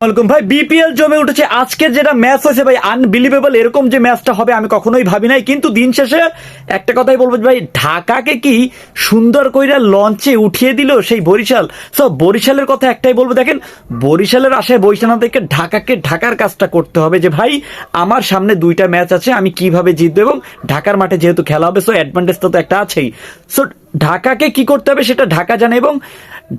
Welcome ভাই BPL জমে উঠেছে। আজকের যেটা ম্যাচ হয়েছে ভাই আনবিলিভেবল এরকম যে ম্যাচটা হবে আমি কখনোই ভাবি নাই। কিন্তু দিন শেষে একটা কথাই বলব ভাই, ঢাকাকে কি সুন্দর কইরা লঞ্চে উঠিয়ে দিল সেই বরিশাল? সো বরিশালের কথা একটাই বলব, দেখেন, বরিশালের আশায় বরিশাল থেকে ঢাকাকে ঢাকার কাজটা করতে হবে যে ভাই, আমার সামনে দুইটা ম্যাচ আছে, আমি কীভাবে জিতবো এবং ঢাকার মাঠে যেহেতু খেলা হবে সো অ্যাডভান্টেজ তো একটা আছেই। সো ঢাকাকে কি করতে হবে সেটা ঢাকা জানে এবং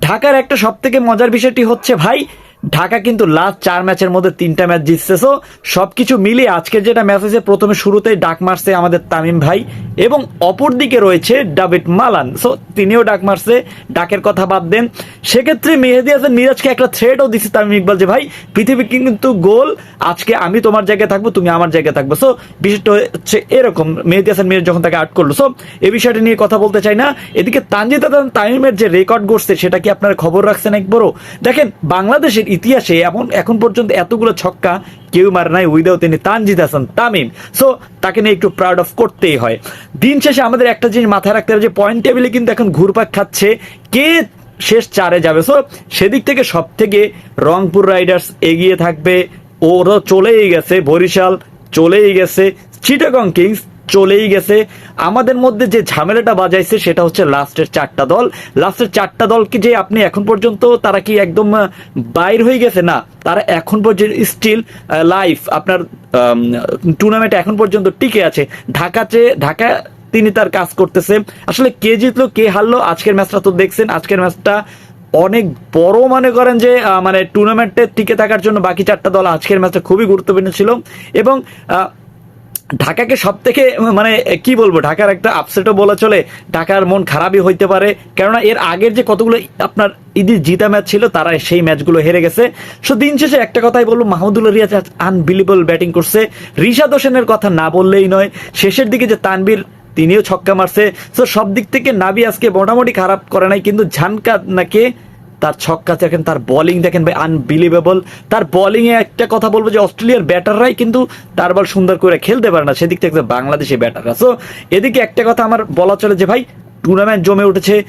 ঢাকার একটা সব থেকে মজার বিষয়টি হচ্ছে ভাই ঢাকা কিন্তু লাস্ট চার ম্যাচের মধ্যে তিনটা ম্যাচ জিতছে সো সবকিছু মিলিয়ে আজকের যেটা ম্যাচ হয়েছে, প্রথমে শুরুতেই ডাক মারছে আমাদের তামিম ভাই এবং অপর দিকে রয়েছে ডাভিড মালান। সো তিনিও ডাক মারছে, ডাকের কথা বাদ দেন। সেক্ষেত্রে মেহেদি হাসান মিরাজকে একটা থ্রেডও দিচ্ছে তামিম ইকবাল যে, ভাই, পৃথিবী কিন্তু গোল, আজকে আমি তোমার জায়গায় থাকব, তুমি আমার জায়গায় থাকব। সো বিষয়টা হচ্ছে এরকম, মেহেদি হাসান মিরাজ যখন তাকে আউট করল। সো এই বিষয়টা নিয়ে কথা বলতে চাই না। এদিকে তানজিদ তামিমের যে রেকর্ড গড়ছে, সেটা কি আপনারা খবর রাখছেন একবারও? দেখেন, বাংলাদেশের ইতিহাসে এমন এখন পর্যন্ত এতগুলো ছক্কা কেউ মারে নাই উইদাও তিনি তানজিদ হাসান, তামিম। সো তাকে নিয়ে একটু প্রাউড অফ করতেই হয়। দিন শেষে আমাদের একটা জিনিস মাথায় রাখতে হবে যে পয়েন্ট টেবিলে কিন্তু এখন ঘুরপাক খাচ্ছে কে শেষ চারে যাবে। সো সেদিক থেকে সব থেকে রংপুর রাইডার্স এগিয়ে থাকবে। ওরও চলেই গেছে, বরিশাল চলেই গেছে, চিটাগং কিংস চলেই গেছে। আমাদের মধ্যে যে ঝামেলাটা বাজাইছে সেটা হচ্ছে লাস্টের চারটা দল। লাস্টের চারটা দলকে যে আপনি এখন পর্যন্ত তারা কি একদম বাইর হয়ে গেছে? না, তারা এখন পর্যন্ত স্টিল লাইফ আপনার টুর্নামেন্ট এখন পর্যন্ত টিকে আছে। ঢাকাতে, ঢাকা তিনি তার কাজ করতেছে। আসলে কে জিতলো, কে হারলো, আজকের ম্যাচটা তো দেখছেন। আজকের ম্যাচটা অনেক বড় মনে করেন যে মানে টুর্নামেন্টে টিকে থাকার জন্য বাকি চারটা দল আজকের ম্যাচটা খুবই গুরুত্বপূর্ণ ছিল। এবং ঢাকাকে সব থেকে মানে কি বলব, ঢাকার একটা আপসেটও বলা চলে, ঢাকার মন খারাপই হইতে পারে। কেননা এর আগের যে কতগুলো আপনার ঈদি জিতা ম্যাচ ছিল, তারা সেই ম্যাচগুলো হেরে গেছে। সো, দিন শেষে একটা কথাই বলব, মাহমুদুল্লাহ রিয়াজ আনবিলিবল ব্যাটিং করছে। রিশাদ হোসেনের কথা না বললেই নয়, শেষের দিকে যে তানবীর তিনিও ছক্কা মারছে। সো সব দিক থেকে নাবি আজকে মোটামুটি খারাপ করে নাই, কিন্তু ঝানকা নাকে তার ছক্কা দেখেন, তার বোলিং দেখেন ভাই আনবিলিভেবল তার বোলিং এ একটা কথা বলব যে, অস্ট্রেলিয়ার ব্যাটাররাই কিন্তু তার বল সুন্দর করে খেলতে পারে না। সেদিক থেকে বাংলাদেশি ব্যাটাররা। সো এদিকে একটা কথা আমার বলা চলে যে, ভাই টুর্নামেন্ট জমে উঠেছে।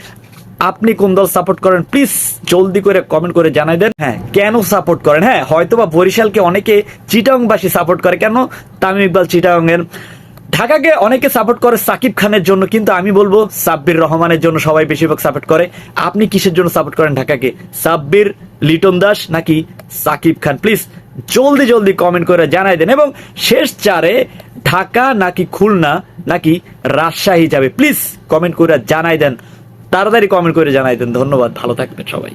আপনি কোন দল সাপোর্ট করেন? প্লিজ জলদি করে কমেন্ট করে জানাই দেন। হ্যাঁ কেন সাপোর্ট করেন? হ্যাঁ হয়তোবা বরিশালকে অনেকে চিটাংবাসী সাপোর্ট করে। কেন? তামিম ইকবাল চিটাং এর ঢাকাকে অনেকে সাপোর্ট করে সাকিব খানের জন্য, কিন্তু আমি বলব সাব্বির রহমানের জন্য সবাই বেশিরভাগ সাপোর্ট করে। আপনি কিসের জন্য সাপোর্ট করেন ঢাকাকে? সাব্বির, লিটন দাস নাকি সাকিব খান? প্লিজ জলদি জলদি কমেন্ট করে জানাই দেন। এবং শেষ চারে ঢাকা নাকি খুলনা নাকি রাজশাহী যাবে? প্লিজ কমেন্ট করে জানাই দেন। তাড়াতাড়ি কমেন্ট করে জানাই দেন। ধন্যবাদ, ভালো থাকবেন সবাই।